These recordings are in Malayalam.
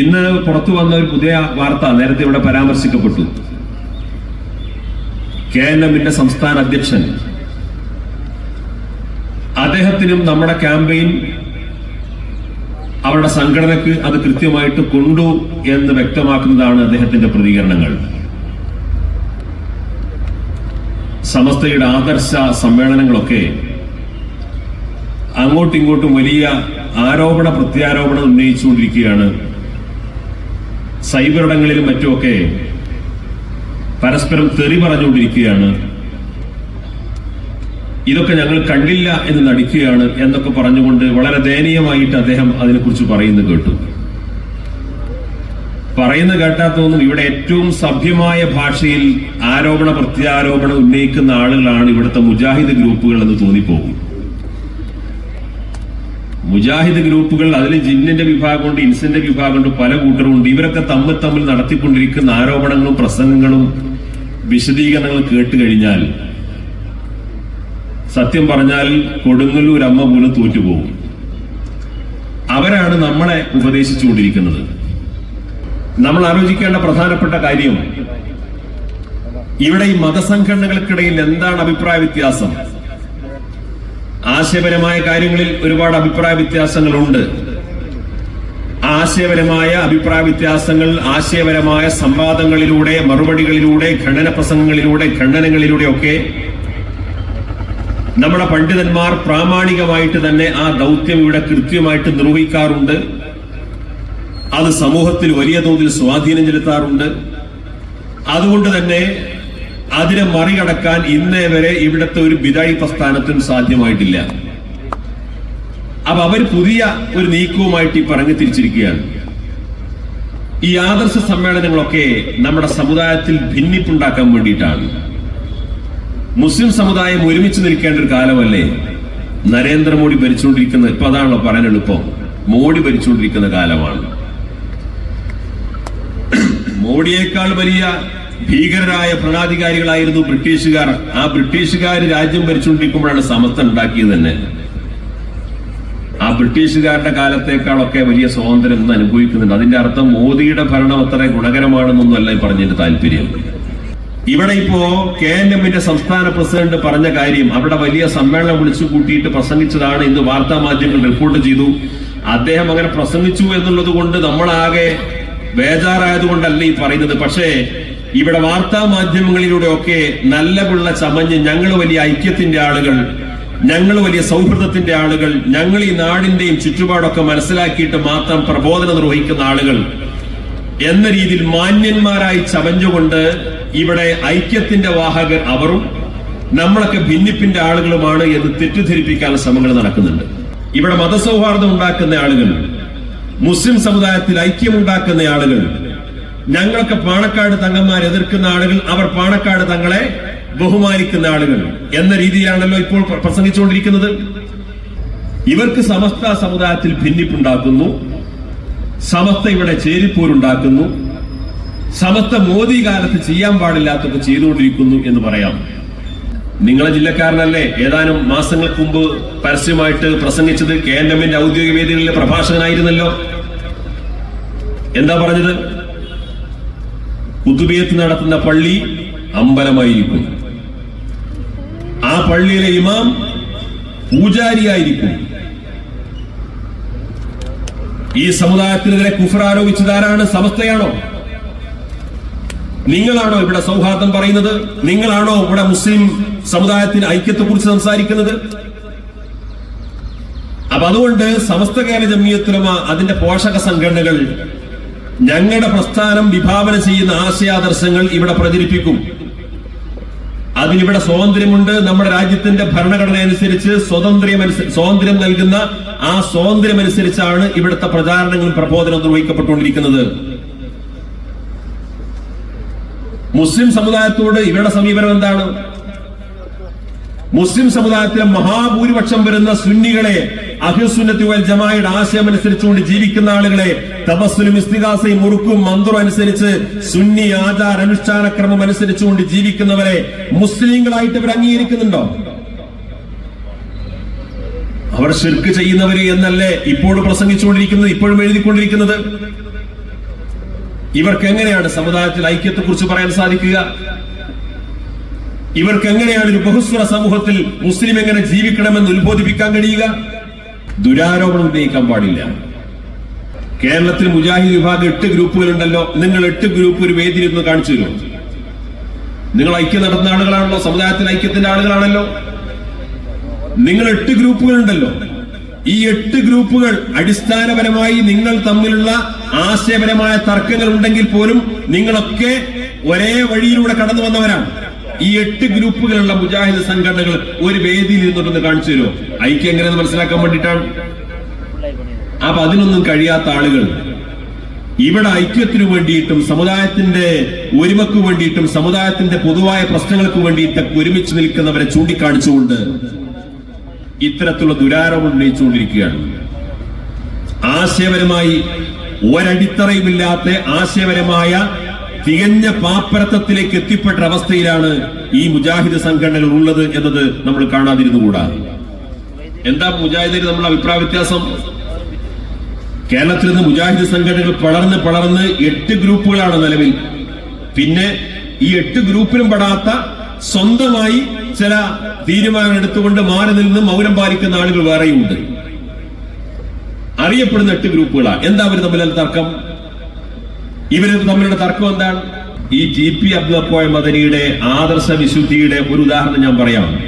ഇന്ന് പുറത്തു വന്ന ഒരു പുതിയ വാർത്ത നേരത്തെ ഇവിടെ പരാമർശിക്കപ്പെട്ടു. കെ എൻ എമ്മിന്റെ സംസ്ഥാന അധ്യക്ഷൻ അദ്ദേഹത്തിനും നമ്മുടെ ക്യാമ്പയിൻ അവരുടെ സംഘടനയ്ക്ക് അത് കൃത്യമായിട്ട് കൊണ്ടു എന്ന് വ്യക്തമാക്കുന്നതാണ് അദ്ദേഹത്തിന്റെ പ്രതികരണങ്ങൾ. സമസ്തയുടെ ആദർശ സമ്മേളനങ്ങളൊക്കെ അങ്ങോട്ടും ഇങ്ങോട്ടും വലിയ ആരോപണ പ്രത്യാരോപണം ഉന്നയിച്ചുകൊണ്ടിരിക്കുകയാണ് സൈബറിടങ്ങളിലും മറ്റുമൊക്കെ പരസ്പരം തെറി പറഞ്ഞുകൊണ്ടിരിക്കുകയാണ്. ഇതൊക്കെ ഞങ്ങൾ കണ്ടില്ല എന്ന് നടിക്കുകയാണ് എന്നൊക്കെ പറഞ്ഞുകൊണ്ട് വളരെ ദയനീയമായിട്ട് അദ്ദേഹം അതിനെക്കുറിച്ച് പറയുന്നത് കേട്ടു. പറയുന്ന കേട്ടാത്തൊന്നും ഇവിടെ ഏറ്റവും സഭ്യമായ ഭാഷയിൽ ആരോപണ പ്രത്യാരോപണം ഉന്നയിക്കുന്ന ആളുകളാണ് ഇവിടുത്തെ മുജാഹിദ് ഗ്രൂപ്പുകൾ എന്ന് തോന്നിപ്പോകും. മുജാഹിദ് ഗ്രൂപ്പുകൾ അതിൽ ജിന്നിന്റെ വിഭാഗമുണ്ട് ഇൻസിന്റെ വിഭാഗമുണ്ട് പല കൂട്ടരുമുണ്ട്. ഇവരൊക്കെ തമ്മിൽ തമ്മിൽ നടത്തിക്കൊണ്ടിരിക്കുന്ന ആരോപണങ്ങളും പ്രസംഗങ്ങളും വിശദീകരണങ്ങളും കേട്ട് കഴിഞ്ഞാൽ സത്യം പറഞ്ഞാൽ കൊടുങ്ങല്ലൂർ അമ്മ പോലും തോറ്റുപോകും. അവരാണ് നമ്മളെ ഉപദേശിച്ചുകൊണ്ടിരിക്കുന്നത്. നമ്മൾ ആലോചിക്കേണ്ട പ്രധാനപ്പെട്ട കാര്യം ഇവിടെ ഈ മതസംഘടനകൾക്കിടയിൽ എന്താണ് അഭിപ്രായ വ്യത്യാസം? ആശയപരമായ കാര്യങ്ങളിൽ ഒരുപാട് അഭിപ്രായ വ്യത്യാസങ്ങളുണ്ട്. ആശയപരമായ അഭിപ്രായ വ്യത്യാസങ്ങൾ ആശയപരമായ സംവാദങ്ങളിലൂടെ മറുപടികളിലൂടെ ഖണ്ഡന പ്രസംഗങ്ങളിലൂടെ ഖണ്ഡനങ്ങളിലൂടെ ഒക്കെ നമ്മുടെ പണ്ഡിതന്മാർ പ്രാമാണികമായിട്ട് തന്നെ ആ ദൗത്യം ഇവിടെ കൃത്യമായിട്ട് നിർവഹിക്കാറുണ്ട്. അത് സമൂഹത്തിൽ വലിയ തോതിൽ സ്വാധീനം ചെലുത്താറുണ്ട്. അതുകൊണ്ട് തന്നെ അതിനെ മറികടക്കാൻ ഇന്നേ വരെ ഇവിടുത്തെ ഒരു ബിദായി പ്രസ്ഥാനത്തിനും സാധ്യമായിട്ടില്ല. അപ്പൊ അവർ പുതിയ ഒരു നീക്കവുമായിട്ട് ഈ പറഞ്ഞു തിരിച്ചിരിക്കുകയാണ്. ഈ ആദർശ സമ്മേളനങ്ങളൊക്കെ നമ്മുടെ സമുദായത്തിൽ ഭിന്നിപ്പുണ്ടാക്കാൻ വേണ്ടിയിട്ടാണ്. മുസ്ലിം സമുദായം ഒരുമിച്ച് നിൽക്കേണ്ട ഒരു കാലമല്ലേ? നരേന്ദ്രമോദി ഭരിച്ചുകൊണ്ടിരിക്കുന്ന ഇപ്പൊ അതാണല്ലോ പറയാൻ എളുപ്പം. മോഡി ഭരിച്ചുകൊണ്ടിരിക്കുന്ന കാലമാണ്. മോഡിയേക്കാൾ വലിയ ഭീകരരായ ഭരണാധികാരികളായിരുന്നു ബ്രിട്ടീഷുകാർ. ആ ബ്രിട്ടീഷുകാർ രാജ്യം ഭരിച്ചുകൊണ്ടിരിക്കുമ്പോഴാണ് സമസ്ത ഉണ്ടാക്കിയത് തന്നെ. ആ ബ്രിട്ടീഷുകാരുടെ കാലത്തേക്കാളൊക്കെ വലിയ സ്വാതന്ത്ര്യം ഇന്ന് അനുഭവിക്കുന്നുണ്ട്. അതിന്റെ അർത്ഥം മോദിയുടെ ഭരണം അത്ര ഗുണകരമാണെന്നൊന്നുമല്ല ഈ പറഞ്ഞതിന്റെ താല്പര്യം. ഇവിടെ ഇപ്പോ കെ എൻ എമ്മിന്റെ സംസ്ഥാന പ്രസിഡന്റ് പറഞ്ഞ കാര്യം അവിടെ വലിയ സമ്മേളനം വിളിച്ചു കൂട്ടിയിട്ട് പ്രസംഗിച്ചതാണ്. ഇന്ന് വാർത്താ മാധ്യമങ്ങൾ റിപ്പോർട്ട് ചെയ്തു. അദ്ദേഹം അങ്ങനെ പ്രസംഗിച്ചു എന്നുള്ളത് കൊണ്ട് നമ്മളാകെ ബേജാറായതുകൊണ്ടല്ല ഈ പറയുന്നത്. പക്ഷേ ഇവിടെ വാർത്താ മാധ്യമങ്ങളിലൂടെ ഒക്കെ നല്ല പിള്ള ചമഞ്ഞ് ഞങ്ങൾ വലിയ ഐക്യത്തിന്റെ ആളുകൾ ഞങ്ങൾ വലിയ സൗഹൃദത്തിന്റെ ആളുകൾ ഞങ്ങൾ ഈ നാടിന്റെയും ചുറ്റുപാടൊക്കെ മനസ്സിലാക്കിയിട്ട് മാത്രം പ്രബോധനം നിർവഹിക്കുന്ന ആളുകൾ. എന്ന രീതിയിൽ മാന്യന്മാരായി ചമഞ്ഞുകൊണ്ട് ഇവിടെ ഐക്യത്തിന്റെ വാഹകർ അവരും നമ്മളൊക്കെ ഭിന്നിപ്പിന്റെ ആളുകളുമാണ് എന്ന് തെറ്റിദ്ധരിപ്പിക്കാൻ ശ്രമങ്ങൾ നടക്കുന്നുണ്ട്. ഇവിടെ മതസൗഹാർദ്ദം ഉണ്ടാക്കുന്ന ആളുകൾ മുസ്ലിം സമുദായത്തിൽ ഐക്യമുണ്ടാക്കുന്ന ആളുകൾ ഞങ്ങളൊക്കെ പാണക്കാട് തങ്ങന്മാർ എതിർക്കുന്ന ആളുകൾ അവർ പാണക്കാട് തങ്ങളെ ബഹുമാനിക്കുന്ന ആളുകൾ എന്ന രീതിയിലാണല്ലോ ഇപ്പോൾ പ്രസംഗിച്ചുകൊണ്ടിരിക്കുന്നത്. ഇവർക്ക് സമസ്ത സമുദായത്തിൽ ഭിന്നിപ്പുണ്ടാക്കുന്നു. സമസ്ത ഇവിടെ ചേരിപ്പോരുണ്ടാക്കുന്നു. സമസ്ത മോദി കാലത്ത് ചെയ്യാൻ പാടില്ലാത്തൊക്കെ ചെയ്തുകൊണ്ടിരിക്കുന്നു എന്ന് പറയാം. നിങ്ങളെ ജില്ലക്കാരനല്ലേ ഏതാനും മാസങ്ങൾക്ക് മുമ്പ് പരസ്യമായിട്ട് പ്രസംഗിച്ചത് കെ എൻ എമ്മിന്റെ ഔദ്യോഗിക വേദികളിലെ പ്രഭാഷകനായിരുന്നല്ലോ. എന്താ പറഞ്ഞത്? കുത്തുബിയത്ത് നടത്തുന്ന പള്ളി അമ്പലമായിരിക്കും. ആ പള്ളിയിലെ ഇമാം പൂജാരിയായിരിക്കും. ഈ സമുദായത്തിനെതിരെ കുഫർ ആരോപിച്ചത് ആരാണ്? സമസ്തയാണോ? നിങ്ങളാണോ ഇവിടെ സൗഹാർദ്ദം പറയുന്നത്? നിങ്ങളാണോ ഇവിടെ മുസ്ലിം സമുദായത്തിന് ഐക്യത്തെ കുറിച്ച് സംസാരിക്കുന്നത്? അപ്പൊ അതുകൊണ്ട് സമസ്ത കേരള ജമിയത്തുലമ അതിന്റെ പോഷക സംഘടനകൾ ഞങ്ങളുടെ പ്രസ്ഥാനം വിഭാവന ചെയ്യുന്ന ആശയാദർശങ്ങൾ ഇവിടെ പ്രചരിപ്പിക്കും. അതിനിവിടെ സ്വാതന്ത്ര്യമുണ്ട്. നമ്മുടെ രാജ്യത്തിന്റെ ഭരണഘടന അനുസരിച്ച് സ്വാതന്ത്ര്യം സ്വാതന്ത്ര്യം നൽകുന്ന ആ സ്വാതന്ത്ര്യം അനുസരിച്ചാണ് ഇവിടുത്തെ പ്രചാരണങ്ങളും പ്രബോധനവും നിർവഹിക്കപ്പെട്ടുകൊണ്ടിരിക്കുന്നത്. മുസ്ലിം സമുദായത്തോട് ഇവരുടെ സമീപനം എന്താണ്? മുസ്ലിം സമുദായത്തിലെ മഹാഭൂരിപക്ഷം വരുന്ന സുന്നികളെ അഹിസുന്നത്തി വൽ ജമായുടെ ആശയം അനുസരിച്ചുകൊണ്ട് ജീവിക്കുന്ന ആളുകളെ തപസ്സുലും ഇസ്തികാസയും മുറുക്കും മന്ത്രം അനുസരിച്ച് സുന്നി ആചാര അനുഷ്ഠാനക്രമം അനുസരിച്ചുകൊണ്ട് ജീവിക്കുന്നവരെ മുസ്ലിങ്ങളായിട്ട് ഇവർ അംഗീകരിക്കുന്നുണ്ടോ? അവർ ശിർക്ക് ചെയ്യുന്നവര് എന്നല്ലേ ഇപ്പോഴും പ്രസംഗിച്ചുകൊണ്ടിരിക്കുന്നത് ഇപ്പോഴും എഴുതിക്കൊണ്ടിരിക്കുന്നത്? ഇവർക്ക് എങ്ങനെയാണ് സമുദായത്തിൽ ഐക്യത്തെക്കുറിച്ച് പറയാൻ സാധിക്കുക? ഇവർക്ക് എങ്ങനെയാണ് ഒരു ബഹുസ്വര സമൂഹത്തിൽ മുസ്ലിം എങ്ങനെ ജീവിക്കണമെന്ന് ഉത്ബോധിപ്പിക്കാൻ കഴിയുക? ദുരാരോപണം ഉന്നയിക്കാൻ പാടില്ല. കേരളത്തിൽ മുജാഹിദ് വിഭാഗം എട്ട് ഗ്രൂപ്പുകളുണ്ടല്ലോ. നിങ്ങൾ എട്ട് ഗ്രൂപ്പ് ഒരു വേദിയിൽ ഒന്ന് കാണിച്ചു തരുമോ? നിങ്ങൾ ഐക്യം നടത്തുന്ന ആളുകളാണല്ലോ? സമുദായത്തിൽ ഐക്യത്തിന്റെ ആളുകളാണല്ലോ? നിങ്ങൾ എട്ട് ഗ്രൂപ്പുകളുണ്ടല്ലോ. ഈ എട്ട് ഗ്രൂപ്പുകൾ അടിസ്ഥാനപരമായി നിങ്ങൾ തമ്മിലുള്ള ആശയപരമായ തർക്കങ്ങൾ ഉണ്ടെങ്കിൽ പോലും നിങ്ങളൊക്കെ ഒരേ വഴിയിലൂടെ കടന്നു വന്നവരാണ്. ഈ എട്ട് ഗ്രൂപ്പുകളുള്ള മുജാഹിദ് സംഘടനകൾ ഒരു വേദിയിൽ ഇരുന്നിട്ടൊന്ന് കാണിച്ചു തരുമോ? ഐക്യം എങ്ങനെയെന്ന് മനസ്സിലാക്കാൻ വേണ്ടിയിട്ടാണ്. അപ്പൊ അതിനൊന്നും കഴിയാത്ത ആളുകൾ. ഇവിടെ ഐക്യത്തിനു വേണ്ടിയിട്ടും സമുദായത്തിന്റെ ഒരുമക്ക് വേണ്ടിയിട്ടും സമുദായത്തിന്റെ പൊതുവായ പ്രശ്നങ്ങൾക്ക് വേണ്ടിയിട്ടൊക്കെ ഒരുമിച്ച് നിൽക്കുന്നവരെ ചൂണ്ടിക്കാണിച്ചുകൊണ്ട് ഇത്തരത്തിലുള്ള ദുരാരോപണം ഉന്നയിച്ചുകൊണ്ടിരിക്കുകയാണ്. ആശയപരമായി ഒരടിത്തറയുമില്ലാത്ത ആശയപരമായ തികഞ്ഞ പാപ്പരത്വത്തിലേക്ക് എത്തിപ്പെട്ട അവസ്ഥയിലാണ് ഈ മുജാഹിദ് സംഘടനകൾ ഉള്ളത് എന്നത് നമ്മൾ കാണാതിരുന്നുകൂടാ. എന്താ മുജാഹിദിന് നമ്മൾ അഭിപ്രായ വ്യത്യാസം? കേരളത്തിൽ നിന്ന് മുജാഹിദ് സംഘടനകൾ പളർന്ന് പളർന്ന് എട്ട് ഗ്രൂപ്പുകളാണ് നിലവിൽ. പിന്നെ ഈ എട്ട് ഗ്രൂപ്പിലും പെടാത്ത സ്വന്തമായി ചില തീരുമാനം എടുത്തുകൊണ്ട് മാറി നിന്ന് മൗനം പാലിക്കുന്ന ആളുകൾ വേറെയുണ്ട്. അറിയപ്പെടുന്ന എട്ട് ഗ്രൂപ്പുകളാണ് എന്താ അവർ തമ്മിലുള്ള തർക്കം? ഇവർ തമ്മിലുള്ള തർക്കം എന്താണ്? ഈ ജി പി അബ്ദുപ്പോയ മദനിയുടെ ആദർശ വിശുദ്ധിയുടെ ഒരു ഉദാഹരണം ഞാൻ പറയാം.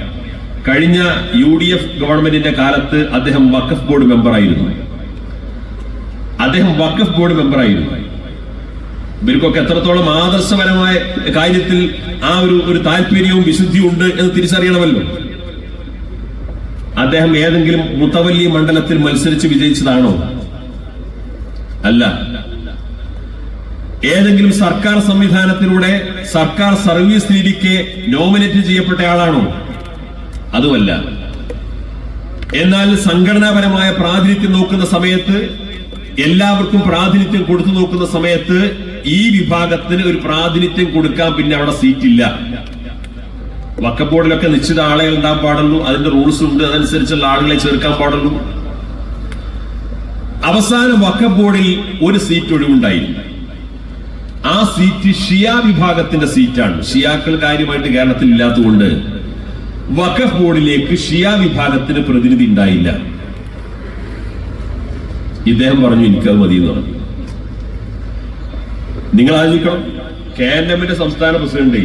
കഴിഞ്ഞ യു ഡി എഫ് ഗവൺമെന്റിന്റെ കാലത്ത് അദ്ദേഹം വഖഫ് ബോർഡ് മെമ്പറായിരുന്നു. അദ്ദേഹം വഖഫ് ബോർഡ് മെമ്പറായിരുന്നു. ഇവർക്കൊക്കെ എത്രത്തോളം ആദർശപരമായ കാര്യത്തിൽ ആ ഒരു ഒരു താല്പര്യവും വിശുദ്ധിയും ഉണ്ട് എന്ന് തിരിച്ചറിയണമല്ലോ. അദ്ദേഹം ഏതെങ്കിലും മുത്തവല്ലി മണ്ഡലത്തിൽ മത്സരിച്ച് വിജയിച്ചതാണോ? അല്ല. ഏതെങ്കിലും സർക്കാർ സംവിധാനത്തിലൂടെ സർക്കാർ സർവീസ് രീതിക്ക് നോമിനേറ്റ് ചെയ്യപ്പെട്ട ആളാണോ? അതുമല്ല. എന്നാൽ സംഘടനാപരമായ പ്രാതിനിധ്യം നോക്കുന്ന സമയത്ത് എല്ലാവർക്കും പ്രാതിനിധ്യം കൊടുത്തു നോക്കുന്ന സമയത്ത് ഈ വിഭാഗത്തിന് ഒരു പ്രാതിനിധ്യം കൊടുക്കാൻ പിന്നെ അവിടെ സീറ്റില്ല. വക്ക ബോർഡിലൊക്കെ നിശ്ചിത ആളുകൾ ഉണ്ടാകാൻ പാടുള്ളൂ അതിന്റെ റൂൾസ് ഉണ്ട് അതനുസരിച്ചുള്ള ആളുകളെ ചേർക്കാൻ പാടുള്ളൂ. അവസാനം വക്ക ബോർഡിൽ ഒരു സീറ്റ് ഒഴിവുണ്ടായിരുന്നു. ആ സീറ്റ് ഷിയാ വിഭാഗത്തിന്റെ സീറ്റാണ്. ഷിയാക്കൾ കാര്യമായിട്ട് കേരളത്തിൽ ഇല്ലാത്തതുകൊണ്ട് വഖഫ് ബോർഡിലേക്ക് ഷിയാ വിഭാഗത്തിന് പ്രതിനിധി ഉണ്ടായില്ല. ഇദ്ദേഹം പറഞ്ഞു എനിക്കത് മതി എന്ന് പറഞ്ഞു. നിങ്ങൾ ആലോചിക്കണം കെ എൻ എമ്മിന്റെ സംസ്ഥാന പ്രസിഡന്റ്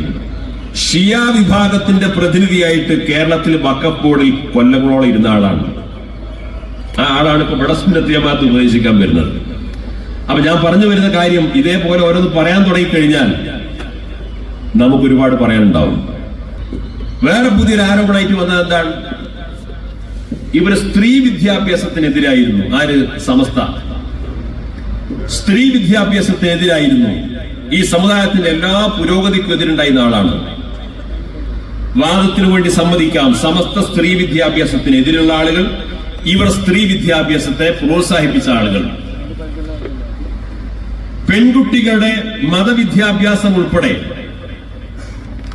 ഷിയാ വിഭാഗത്തിന്റെ പ്രതിനിധിയായിട്ട് കേരളത്തിൽ വഖഫ് ബോർഡിൽ കൊല്ലങ്ങളോളം ഇരുന്ന ആളാണ്. ആ ആളാണ് ഇപ്പൊ വടസ്മിനത്തിയമാത്ത് ഉപദേശിക്കാൻ വരുന്നത്. അപ്പൊ ഞാൻ പറഞ്ഞു വരുന്ന കാര്യം ഇതേപോലെ ഓരോന്ന് പറയാൻ തുടങ്ങിക്കഴിഞ്ഞാൽ നമുക്ക് ഒരുപാട് പറയാനുണ്ടാവും. വേറെ പുതിയൊരു ആരോപണമായിട്ട് വന്നത് എന്താണ്? ഇവർ സ്ത്രീ വിദ്യാഭ്യാസത്തിനെതിരായിരുന്നു. ആര്? സമസ്ത. സ്ത്രീ വിദ്യാഭ്യാസത്തിനെതിരായിരുന്നു. ഈ സമുദായത്തിന്റെ എല്ലാ പുരോഗതിക്കും എതിരുണ്ടായിരുന്ന ആളാണ്. വാദത്തിനു വേണ്ടി സമ്മതിക്കാം. സമസ്ത സ്ത്രീ വിദ്യാഭ്യാസത്തിനെതിരുള്ള ആളുകൾ ഇവർ സ്ത്രീ വിദ്യാഭ്യാസത്തെ പ്രോത്സാഹിപ്പിച്ച ആളുകൾ. പെൺകുട്ടികളുടെ മതവിദ്യാഭ്യാസം ഉൾപ്പെടെ.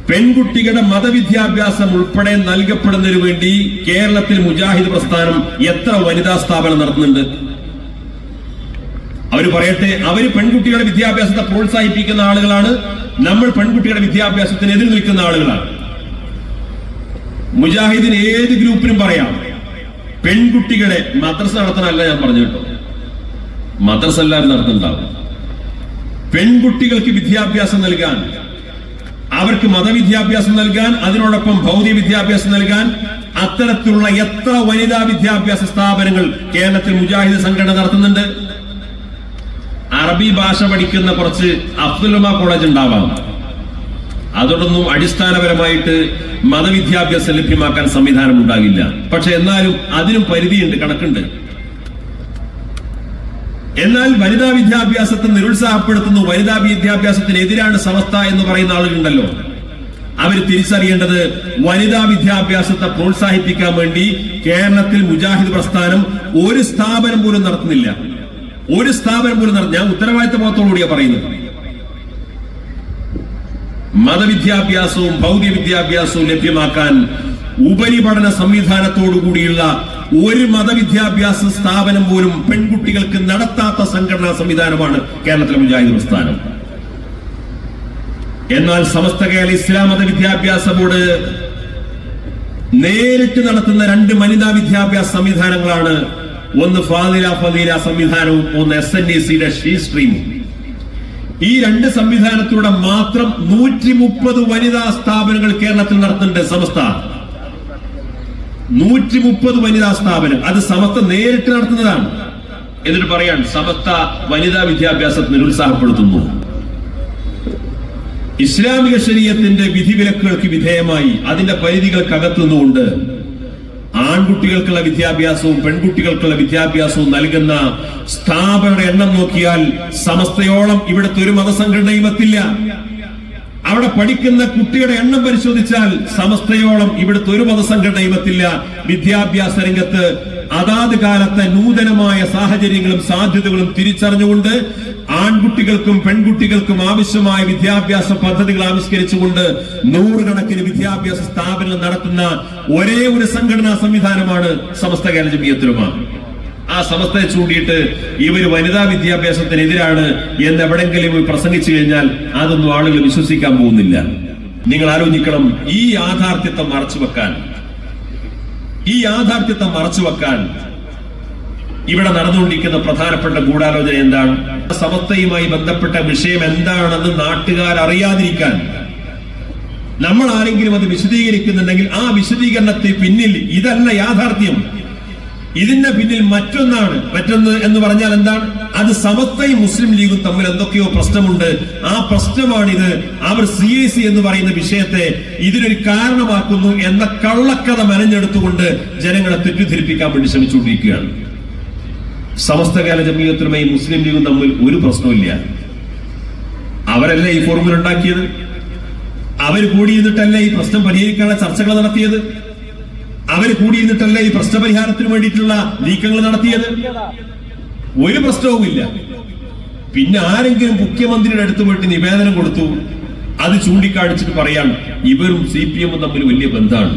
പെൺകുട്ടികളുടെ മതവിദ്യാഭ്യാസം ഉൾപ്പെടെ നൽകപ്പെടുന്നതിനു വേണ്ടി കേരളത്തിൽ മുജാഹിദ് പ്രസ്ഥാനം എത്ര വനിതാ സ്ഥാപനം നടത്തുന്നുണ്ട്? അവർ പറയട്ടെ അവർ പെൺകുട്ടികളുടെ വിദ്യാഭ്യാസത്തെ പ്രോത്സാഹിപ്പിക്കുന്ന ആളുകളാണ് നമ്മൾ പെൺകുട്ടികളുടെ വിദ്യാഭ്യാസത്തിന് എതിർ നിൽക്കുന്ന ആളുകളാണ്. മുജാഹിദിന് ഏത് ഗ്രൂപ്പിനും പറയാം പെൺകുട്ടികളെ മദ്രസ നടത്തണമല്ല ഞാൻ പറഞ്ഞു കേട്ടോ. മദ്രസ എല്ലാവരും നടത്തുന്നുണ്ടാവും. പെൺകുട്ടികൾക്ക് വിദ്യാഭ്യാസം നൽകാൻ അവർക്ക് മതവിദ്യാഭ്യാസം നൽകാൻ അതിനോടൊപ്പം ഭൗതിക വിദ്യാഭ്യാസം നൽകാൻ അത്തരത്തിലുള്ള എത്ര വനിതാ വിദ്യാഭ്യാസ സ്ഥാപനങ്ങൾ കേരളത്തിൽ മുജാഹിദ് സംഘടന നടത്തുന്നുണ്ട്? അറബി ഭാഷ പഠിക്കുന്ന കുറച്ച് അബ്ദുലമ കോളേജ് ഉണ്ടാവാം. അതോടൊന്നും അടിസ്ഥാനപരമായിട്ട് മതവിദ്യാഭ്യാസം ലഭ്യമാക്കാൻ സംവിധാനം ഉണ്ടാകില്ല. പക്ഷെ എന്നാലും അതിനും പരിധിയുണ്ട് കണക്കുണ്ട്. എന്നാൽ വനിതാ വിദ്യാഭ്യാസത്തെ നിരുത്സാഹപ്പെടുത്തുന്നു. വനിതാ വിദ്യാഭ്യാസത്തിനെതിരാണ് സമസ്ത എന്ന് പറയുന്ന ആളുകളുണ്ടല്ലോ. അവർ തിരിച്ചറിയേണ്ടത് വനിതാ വിദ്യാഭ്യാസത്തെ പ്രോത്സാഹിപ്പിക്കാൻ വേണ്ടി കേരളത്തിൽ മുജാഹിദ് പ്രസ്ഥാനം ഒരു സ്ഥാപനം പോലും നടത്തുന്നില്ല. ഒരു സ്ഥാപനം പോലും നടത്തി ഞാൻ ഉത്തരവാദിത്ത ബോധത്തോടുകൂടിയാ പറയുന്നത്. മതവിദ്യാഭ്യാസവും ഭൗതിക വിദ്യാഭ്യാസവും ലഭ്യമാക്കാൻ ഉപരിപഠന സംവിധാനത്തോടു കൂടിയുള്ള ഒരു മതവിദ്യാഭ്യാസ സ്ഥാപനം പോലും പെൺകുട്ടികൾക്ക് നടത്താത്ത സംഘടനാ സംവിധാനമാണ് കേരളത്തിലെ മുജാഹിദ് പ്രസ്ഥാനം. എന്നാൽ സമസ്ത കേരള ഇസ്ലാം മത വിദ്യാഭ്യാസ ബോർഡ് നേരിട്ട് നടത്തുന്ന രണ്ട് വനിതാ വിദ്യാഭ്യാസ സംവിധാനങ്ങളാണ്. ഒന്ന് ഫാദില ഫദീല സംവിധാനവും ഒന്ന് എസ് എൻ എ സിയുടെ ഷീ സ്ട്രീമും. ഈ രണ്ട് സംവിധാനത്തിലൂടെ മാത്രം നൂറ്റി മുപ്പത് വനിതാ സ്ഥാപനങ്ങൾ കേരളത്തിൽ നടത്തുന്നുണ്ട് സമസ്ത. നൂറ്റി മുപ്പത് വനിതാ സ്ഥാപനം. അത് സമസ്ത നേരിട്ട് നടത്തുന്നതാണ്. എന്നിട്ട് പറയാൻ സമസ്ത വനിതാ വിദ്യാഭ്യാസത്തിന് നിരുത്സാഹപ്പെടുത്തുന്നു. ഇസ്ലാമിക ശരീരത്തിന്റെ വിധിവിലക്കുകൾക്ക് വിധേയമായി അതിന്റെ പരിധികൾക്കകത്തുനിന്നുകൊണ്ട് ആൺകുട്ടികൾക്കുള്ള വിദ്യാഭ്യാസവും പെൺകുട്ടികൾക്കുള്ള വിദ്യാഭ്യാസവും നൽകുന്ന സ്ഥാപനയുടെ എണ്ണം നോക്കിയാൽ സമസ്തയോളം ഇവിടുത്തെ ഒരു മതസംഘടനയും എത്തില്ല. അവിടെ പഠിക്കുന്ന കുട്ടിയുടെ എണ്ണം പരിശോധിച്ചാൽ സമസ്തയോളം ഇവിടുത്തെ ഒരു മതസംഘടനയും എത്തില്ല വിദ്യാഭ്യാസ രംഗത്ത് അതാത് കാലത്തെ നൂതനമായ സാഹചര്യങ്ങളും സാധ്യതകളും തിരിച്ചറിഞ്ഞുകൊണ്ട് ആൺകുട്ടികൾക്കും പെൺകുട്ടികൾക്കും ആവശ്യമായ വിദ്യാഭ്യാസ പദ്ധതികൾ ആവിഷ്കരിച്ചുകൊണ്ട് നൂറുകണക്കിന് വിദ്യാഭ്യാസ സ്ഥാപനങ്ങൾ നടത്തുന്ന ഒരേ ഒരു സംഘടനാ സംവിധാനമാണ് സമസ്ത കേരള ജമിയത്തുലമ. ആ സമസ്തയെ ചൂണ്ടിയിട്ട് ഇവർ വനിതാ വിദ്യാഭ്യാസത്തിനെതിരാണ് എന്ന് എവിടെങ്കിലും പ്രസംഗിച്ചു കഴിഞ്ഞാൽ അതൊന്നും ആളുകൾ വിശ്വസിക്കാൻ പോകുന്നില്ല. നിങ്ങൾ ആലോചിക്കണം ഈ യാഥാർത്ഥ്യത്തെ മറച്ചു വെക്കാൻ. ഈ യാഥാർത്ഥ്യത്തെ മറച്ചു വെക്കാൻ ഇവിടെ നടന്നുകൊണ്ടിരിക്കുന്ന പ്രധാനപ്പെട്ട ഗൂഢാലോചന എന്താണ്? സമസ്തയുമായി ബന്ധപ്പെട്ട വിഷയം എന്താണെന്ന് നാട്ടുകാർ അറിയാതിരിക്കാൻ. നമ്മൾ ആരെങ്കിലും അത് വിശദീകരിക്കുന്നുണ്ടെങ്കിൽ ആ വിശദീകരണത്തിന് പിന്നിൽ ഇതല്ല യാഥാർത്ഥ്യം. ഇതിന്റെ പിന്നിൽ മറ്റൊന്നാണ്. മറ്റൊന്ന് എന്ന് പറഞ്ഞാൽ എന്താണ്? അത് സമസ്തയും മുസ്ലിം ലീഗും തമ്മിൽ എന്തൊക്കെയോ പ്രശ്നമുണ്ട്. ആ പ്രശ്നമാണിത്. അവർ സി എ സി എന്ന് പറയുന്ന വിഷയത്തെ ഇതിനൊരു കാരണമാക്കുന്നു എന്ന കള്ളക്കഥ മെനഞ്ഞെടുത്തുകൊണ്ട് ജനങ്ങളെ തെറ്റിദ്ധരിപ്പിക്കാൻ വേണ്ടി ശ്രമിച്ചുകൊണ്ടിരിക്കുകയാണ്. സമസ്തകാല ജമീയത്തുമായി മുസ്ലിം ലീഗും തമ്മിൽ ഒരു പ്രശ്നമില്ല അവരല്ലേ ഈ ഫോർമുല ഉണ്ടാക്കിയത്? അവർ കൂടിയിരുന്നിട്ടല്ലേ ഈ പ്രശ്നം പരിഹരിക്കാനുള്ള ചർച്ചകൾ നടത്തിയത്? അവർ കൂടിയിരുന്നിട്ടല്ല ഈ പ്രശ്നപരിഹാരത്തിന് വേണ്ടിയിട്ടുള്ള നീക്കങ്ങൾ നടത്തിയത്? ഒരു പ്രശ്നവുമില്ല. പിന്നെ ആരെങ്കിലും മുഖ്യമന്ത്രിയുടെ അടുത്ത് പോയിട്ട് നിവേദനം കൊടുത്തു അത് ചൂണ്ടിക്കാണിച്ചിട്ട് പറയാം ഇവരും സി പി എമ്മും തമ്മിൽ വലിയ ബന്ധമാണ്.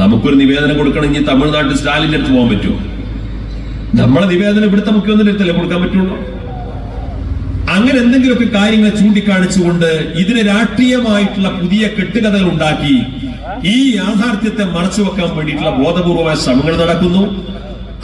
നമുക്കൊരു നിവേദനം കൊടുക്കണമെങ്കിൽ തമിഴ്നാട്ടിൽ സ്റ്റാലിന്റെ അടുത്ത് പോകാൻ പറ്റുമോ? നമ്മളെ നിവേദനം ഇവിടുത്തെ മുഖ്യമന്ത്രിയുടെ അടുത്തല്ലേ കൊടുക്കാൻ പറ്റുള്ളൂ? അങ്ങനെ എന്തെങ്കിലുമൊക്കെ കാര്യങ്ങൾ ചൂണ്ടിക്കാണിച്ചുകൊണ്ട് ഇതിന് രാഷ്ട്രീയമായിട്ടുള്ള പുതിയ കെട്ടുകഥകൾ ഉണ്ടാക്കി ഈ യാഥാർത്ഥ്യത്തെ മറച്ചു വെക്കാൻ വേണ്ടിയിട്ടുള്ള ബോധപൂർവമായ ശ്രമങ്ങൾ നടക്കുന്നു.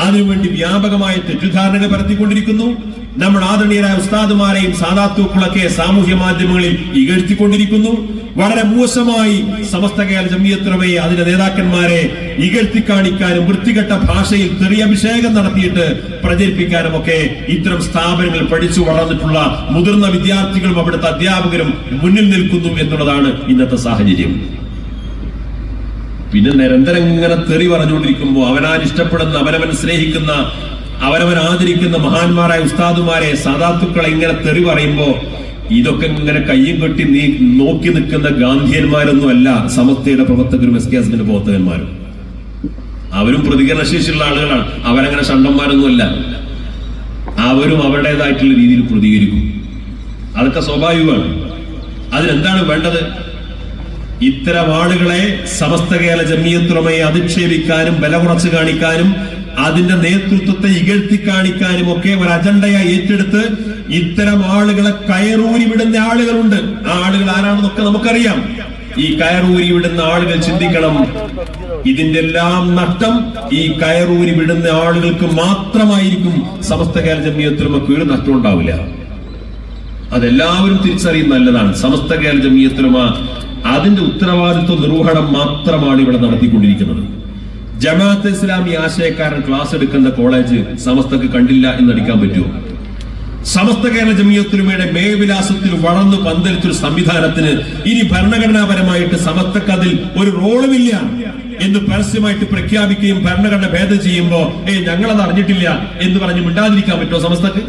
അതിനുവേണ്ടി വ്യാപകമായ തെറ്റിദ്ധാരണകൾ പരത്തിക്കൊണ്ടിരിക്കുന്നു. നമ്മുടെ ആദരണീയരായ ഉസ്താദുമാരെയും സാധാത്തുക്കളൊക്കെ സാമൂഹ്യ മാധ്യമങ്ങളിൽ ഇകഴ്ത്തിക്കൊണ്ടിരിക്കുന്നു. വളരെ മോശമായി സമസ്ത കേരള ജമിയത്രമയെ അതിന്റെ നേതാക്കന്മാരെ ഇകഴ്ത്തി കാണിക്കാനും വൃത്തികെട്ട ഭാഷയിൽ തെറിയഭിഷേകം നടത്തിയിട്ട് പ്രചരിപ്പിക്കാനും ഒക്കെ ഇത്തരം സ്ഥാപനങ്ങൾ പഠിച്ചു വളർന്നിട്ടുള്ള മുതിർന്ന വിദ്യാർത്ഥികളും അവിടുത്തെ അധ്യാപകരും മുന്നിൽ നിൽക്കുന്നു എന്നുള്ളതാണ് ഇന്നത്തെ സാഹചര്യം. പിന്നെ നിരന്തരം ഇങ്ങനെ തെറി പറഞ്ഞുകൊണ്ടിരിക്കുമ്പോൾ അവനാൻ ഇഷ്ടപ്പെടുന്ന അവനവൻ സ്നേഹിക്കുന്ന അവനവൻ ആദരിക്കുന്ന മഹാന്മാരായ ഉസ്താദുമാരെ സാധാത്തുക്കളെ ഇങ്ങനെ തെറി പറയുമ്പോ ഇതൊക്കെ ഇങ്ങനെ കയ്യും കെട്ടി നീ നോക്കി നിൽക്കുന്ന ഗാന്ധിയന്മാരൊന്നും അല്ല സമസ്തയുടെ പ്രവർത്തകരും എസ് കെ എസിന്റെ പ്രവർത്തകന്മാരും. അവരും പ്രതികരണശേഷിയുള്ള ആളുകളാണ്. അവരങ്ങനെ ഷണ്ടന്മാരൊന്നും അല്ല. അവരും അവരുടേതായിട്ടുള്ള രീതിയിൽ പ്രതികരിക്കും. അതൊക്കെ സ്വാഭാവികമാണ്. അതിനെന്താണ് വേണ്ടത്? ഇത്തരം ആളുകളെ സമസ്ത കേരള ജമിയത്തുറമയെ അധിക്ഷേപിക്കാനും ബല കുറച്ച് കാണിക്കാനും അതിന്റെ നേതൃത്വത്തെ ഇകഴ്ത്തി കാണിക്കാനും ഒക്കെ ഒരു അജണ്ടയായി ഏറ്റെടുത്ത് ഇത്തരം ആളുകളെ കയറൂരി വിടുന്ന ആളുകളുണ്ട്. ആ ആളുകൾ ആരാണെന്നൊക്കെ നമുക്കറിയാം. ഈ കയറൂരി വിടുന്ന ആളുകൾ ചിന്തിക്കണം. ഇതിന്റെ എല്ലാം നഷ്ടം ഈ കയറൂരി വിടുന്ന ആളുകൾക്ക് മാത്രമായിരിക്കും സമസ്ത കേരള ജമിയത്തുറമക്ക് ഒരു നഷ്ടം ഉണ്ടാവില്ല. അതെല്ലാവരും തിരിച്ചറിയുന്ന നല്ലതാണ്. സമസ്ത കേരള ജമിയത്തുലമ അതിന്റെ ഉത്തരവാദിത്വ നിർവഹണം മാത്രമാണ് ഇവിടെ നടത്തിക്കൊണ്ടിരിക്കുന്നത്. ജമാഅത്ത് ഇസ്ലാമി ആശയക്കാരൻ ക്ലാസ് എടുക്കുന്ന കോളേജ് സമസ്തക്ക് കണ്ടില്ല എന്ന് അടിക്കാൻ പറ്റുമോ? സമസ്ത കേരള ജമിയത്തുലമയുടെ മേവിലാസത്തിൽ വളർന്നു പന്തലിച്ചൊരു സംവിധാനത്തിന് ഇനി ഭരണഘടനാപരമായിട്ട് സമസ്തക്ക് അതിൽ ഒരു റോളുമില്ല എന്ന് പരസ്യമായിട്ട് പ്രഖ്യാപിക്കുകയും ഭരണഘടന ഭേദം ചെയ്യുമ്പോ ഏ ഞങ്ങളത് അറിഞ്ഞിട്ടില്ല എന്ന് പറഞ്ഞ് മിണ്ടാതിരിക്കാൻ പറ്റുമോ സമസ്തക്ക്?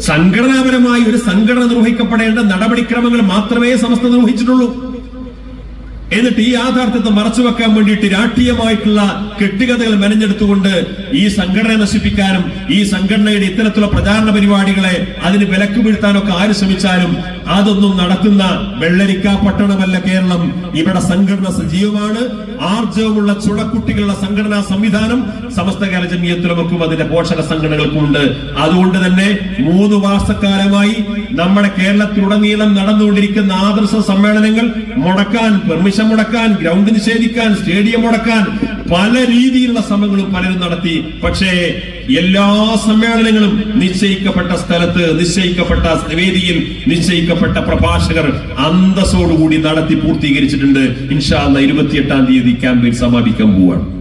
സംഘടനാപരമായി ഒരു സംഘടന നിർവഹിക്കപ്പെടേണ്ട നടപടിക്രമങ്ങൾ മാത്രമേ സമസ്ത നിർവഹിച്ചിട്ടുള്ളൂ. എന്നിട്ട് ഈ യാഥാർത്ഥ്യത്തെ മറച്ചു വെക്കാൻ വേണ്ടിയിട്ട് രാഷ്ട്രീയമായിട്ടുള്ള കെട്ടുകഥകൾ മെനഞ്ഞെടുത്തുകൊണ്ട് ഈ സംഘടനയെ നശിപ്പിക്കാനും ഈ സംഘടനയുടെ ഇത്തരത്തിലുള്ള പ്രചാരണ പരിപാടികളെ അതിന് വിലക്ക് വീഴ്ത്താനൊക്കെ ആര് ശ്രമിച്ചാലും അതൊന്നും നടത്തുന്ന വെള്ളരിക്ക പട്ടണമല്ല കേരളം. ഇവിടെ സംഘടന സജീവമാണ്. ആർജവമുള്ള ചുടക്കുട്ടികളുടെ സംഘടനാ സംവിധാനം സമസ്ത കേരള ജമീയത്തിലുമൊക്കെ അതിന്റെ പോഷക സംഘടനകൾക്കും ഉണ്ട് അതുകൊണ്ട് തന്നെ മൂന്ന് മാസക്കാലമായി നമ്മുടെ കേരളത്തിലുടനീളം നടന്നുകൊണ്ടിരിക്കുന്ന ആദർശ സമ്മേളനങ്ങൾ മുടക്കാൻ പെർമിഷൻ മുടക്കാൻ ഗ്രൗണ്ട് നിഷേധിക്കാൻ സ്റ്റേഡിയം മുടക്കാൻ പല രീതിയിലുള്ള ശ്രമങ്ങളും പലരും നടത്തി. പക്ഷേ എല്ലാ സമ്മേളനങ്ങളും നിശ്ചയിക്കപ്പെട്ട സ്ഥലത്ത് നിശ്ചയിക്കപ്പെട്ട വേദിയിൽ നിശ്ചയിക്കപ്പെട്ട പ്രഭാഷകർ അന്തസ്സോടുകൂടി നടത്തി പൂർത്തീകരിച്ചിട്ടുണ്ട്. ഇൻഷാല്ല ഇരുപത്തിയെട്ടാം തീയതി ക്യാമ്പയിൻ സമാപിക്കാൻ പോവാണ്.